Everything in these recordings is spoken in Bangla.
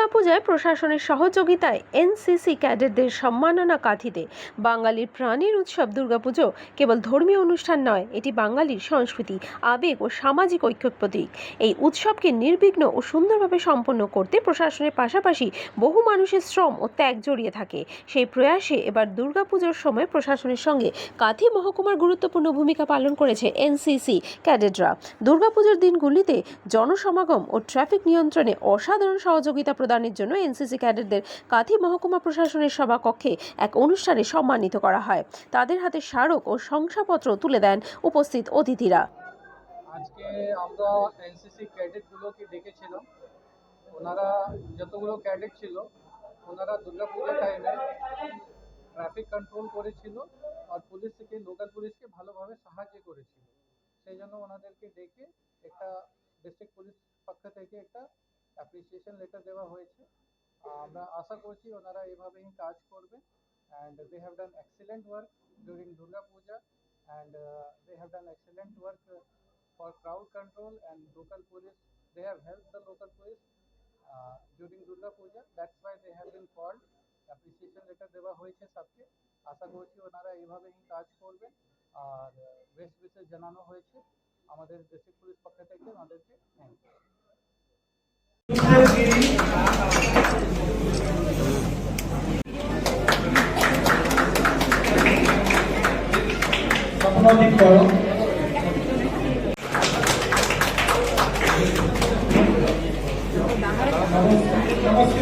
দুর্গাপূজায় প্রশাসনের সহযোগিতায় এনসিসি ক্যাডেটদের সম্মাননা কাঁথিতে বাঙালির প্রাণের উৎসব দুর্গাপুজো কেবল ধর্মীয় অনুষ্ঠান নয়, এটি বাঙালির সংস্কৃতি, আবেগ ও সামাজিক ঐক্যর প্রতীক। এই উৎসবকে নির্বিঘ্ন ও সুন্দরভাবে সম্পন্ন করতে প্রশাসনের পাশাপাশি বহু মানুষের শ্রম ও ত্যাগ জড়িয়ে থাকে। সেই প্রয়াসে এবার দুর্গাপুজোর সময় প্রশাসনের সঙ্গে কাঁথি মহকুমার গুরুত্বপূর্ণ ভূমিকা পালন করেছে এনসিসি ক্যাডেটরা। দুর্গাপুজোর দিনগুলিতে জনসমাগম ও ট্রাফিক নিয়ন্ত্রণে অসাধারণ সহযোগিতা প্রদানের জন্য এনসিসি ক্যাডেটদের কাঁথি মহকুমা প্রশাসনের সভাকক্ষে এক অনুষ্ঠানে সম্মানিত করা হয়। তাদের হাতে স্মারক ও শংসাপত্র তুলে দেন উপস্থিত অতিথিরা। আজকে আমরা এনসিসি ক্যাডেটগুলোকে ডেকেছিলাম ওনারা যতগুলো ক্যাডেট ছিল, ওনারা দুর্গাপূজার টাইমে ট্রাফিক কন্ট্রোল করেছিল আর পুলিশ থেকে লোকাল পুলিশকে ভালোভাবে সাহায্য করেছিল। সেই জন্য ওনাদেরকে ডেকে একটা ডিস্ট্রিক্ট পুলিশ পক্ষ থেকে একটা অ্যাপ্রিসিয়েশন লেটার দেওয়া হয়েছে আহ, আমরা আশা করছি ওনারা এভাবেই কাজ করবে and they have done excellent work during Durga Puja and uh, they have done excellent work uh, for crowd control and local police. They have helped the local police uh, during Durga Puja. That's why they have been called. Appreciation letter দেওয়া হয়েছে সবকে আশা করছি ওনারা এইভাবেই কাজ করবেন আর বেস্ট বিশেষ জানানো হয়েছে আমাদের ডিস্ট্রিক্ট পুলিশ পক্ষ থেকে ওনাদেরকে থ্যাংক ইউ সামাজিক করো নমস্তে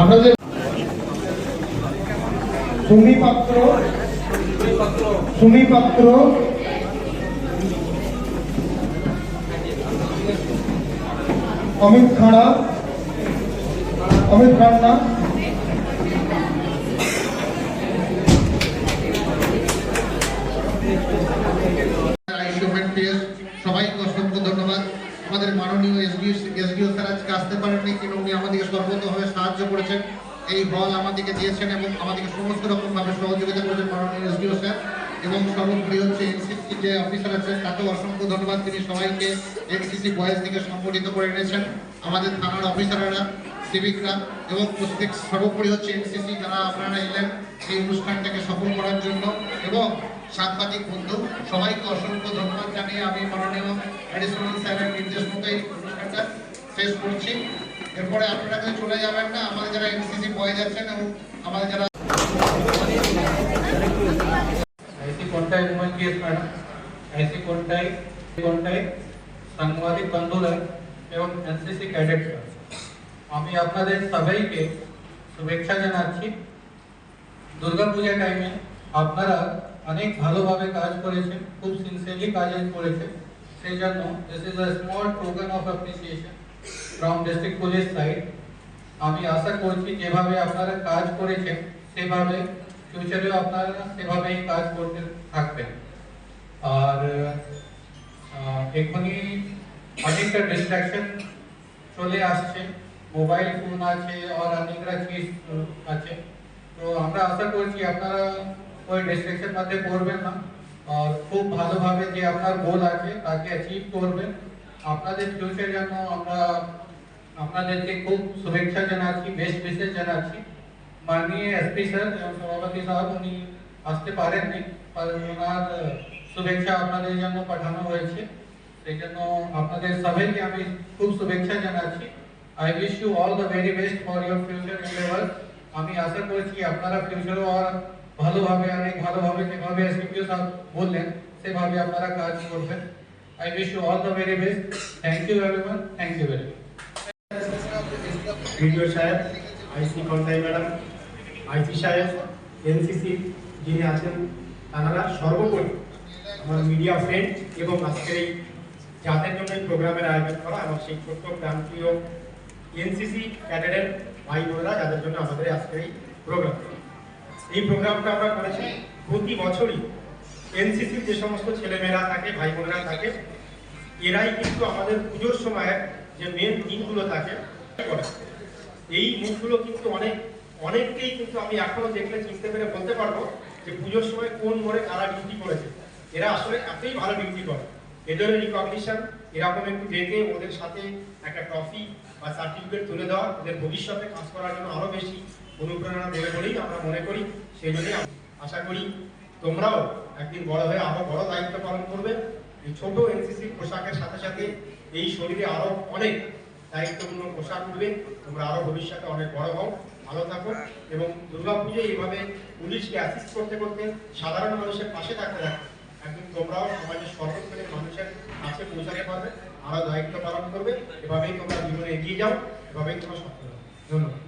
আপনাদের সুমি পাত্র সুমি পাত্র অমিত খাড়া। অমিত অসংখ্য ধন্যবাদ। আমাদের মাননীয় স্যার আজকে আসতে পারেননি, কিন্তু উনি আমাদেরকে সাহায্য করেছেন। এই হল আমাদেরকে দিয়েছেন এবং আমাদেরকে সমস্ত রকম ভাবে সহযোগিতা করেছেন মাননীয় এসডিও স্যার। এবং সর্বোপরি হচ্ছে এনসিসি যে অফিসার আছে, তাকেও অসংখ্য ধন্যবাদ। তিনি সবাইকে এনসিসি বয়েজ থেকে সংগঠিত করে এনেছেন। আমাদের থানার অফিসাররা, সিভিকরা এবং প্রত্যেক সর্বোপরি হচ্ছে এনসিসি যারা আপনারা এলেন এই অনুষ্ঠানটাকে সফল করার জন্য। এবং সাংবাদিক বন্ধু, সবাইকে অসংখ্য ধন্যবাদ জানিয়ে আমি মাননীয় অ্যাডিশনাল স্যারের নির্দেশ মতো এই অনুষ্ঠানটা শেষ করছি। এরপরে আপনারা চলে যাবেন না। আমাদের যারা এনসিসি বয়েজ আছেন এবং আমাদের যারা ऐसी कोणताही कोणताही সাংবাদিক বন্ধুরা এবং এনসিসি ক্যাডেটরা আমি আপনাদের সবাইকে শুভেচ্ছা জানাচ্ছি দুর্গাপূজা টাইমে আপনারা অনেক ভালোভাবে কাজ করেছেন খুব সিনসিয়ারলি কাজ করেছেন সেই জন্য this is a small token of appreciation from district police side আমি আশা করছি যেভাবে আপনারা কাজ করেছেন সেভাবে ফিউচারেও আপনারা সেভাবেই কাজ করতে এখনই অনেকটা ডিস্ট্রাকশন চলে আসছে মোবাইল ফোন আছে, আর অনেকটা চিজ আছে। তো আমরা আশা করছি আপনারা ওই ডিস্ট্রাকশন মধ্যে পড়বেন না। আর খুব ভালোভাবে যে আপনার গোল আছে, তাকে অ্যাচিভ করবেন। আপনাদের ফিউচার জন্য আমরা, আপনাদেরকে খুব শুভেচ্ছা জানাচ্ছি বেস্ট বিশেষ জানাচ্ছি। মাননীয় এসপি স্যার এবং সভাপতি সাহেব, উনি আসতে পারেননি আর ওনার শুভেচ্ছা আপনাদের জন্য পাঠানো হয়েছে। সেই জন্য আপনাদের সবাইকে আমি খুব শুভেচ্ছা জানাচ্ছি। I wish you all the very best for your future endeavour আমি আশা করছি আপনারা ফিউচারও আর ভালোভাবে, অনেক ভালোভাবে যেভাবে এসপিপিও সাহেব বললেন, সেভাবে আপনারা কাজ করবেন। I wish you all the very best thank you everyone thank you very BDO সাহেব আইসি কন্টাই ম্যাডাম আইসি সাহেব এনসিসি যিনি আছেন, তারা সর্বোপরি আমার মিডিয়া ফ্রেন্ড এবং আজকের এই যাদের জন্য এই প্রোগ্রামের আয়োজন করা এবং সেই ছোট্ট প্রান্তীয় এনসিসি ক্যাডেটের ভাই বোনেরা যাদের জন্য আমাদের আজকের এই প্রোগ্রাম এই প্রোগ্রামটা আমরা করেছি প্রতি বছরই। এনসিসির যে সমস্ত ছেলেমেয়েরা থাকে, ভাই বোনেরা থাকে, এরাই কিন্তু আমাদের পুজোর সময় যে মেন দিনগুলো থাকে এই মুখগুলো কিন্তু অনেক, অনেককেই কিন্তু আমি এখনও দেখলে চিনতে পেরে বলতে পারব যে পুজোর সময় কোন মোড়ে কারা ডিউটি করেছে। এরা আসলে এতই ভালো ডিউটি করে। এদের রিকগনিশন এরকম একটু ডেকে ওদের সাথে একটা ট্রফি বা সার্টিফিকেট তুলে দেওয়া, ওদের ভবিষ্যতে কাজ করার জন্য আরও বেশি অনুপ্রেরণা দেবে বলেই আমরা মনে করি, সেই জন্যই আশা করি তোমরাও একদিন বড় হয়ে আরও বড় দায়িত্ব পালন করবে। এই ছোট এনসিসি পোশাকের সাথে সাথে এই শরীরে আরও অনেক দায়িত্বপূর্ণ পোশাক উঠবে, তোমরা আরও ভবিষ্যতে অনেক বড় হও, ভালো থাকো এবং দুর্গাপুজো এইভাবে পুলিশকে অ্যাসিস্ট করতে করতে সাধারণ মানুষের পাশে থাকতে থাকো। একদিন তোমরাও সমাজের কাছে পৌঁছাতে পারবে। আরও দায়িত্ব পালন করবে। এভাবেই তোমরা জীবনে এগিয়ে যাও। এভাবেই তোমরা সফল ধন্যবাদ।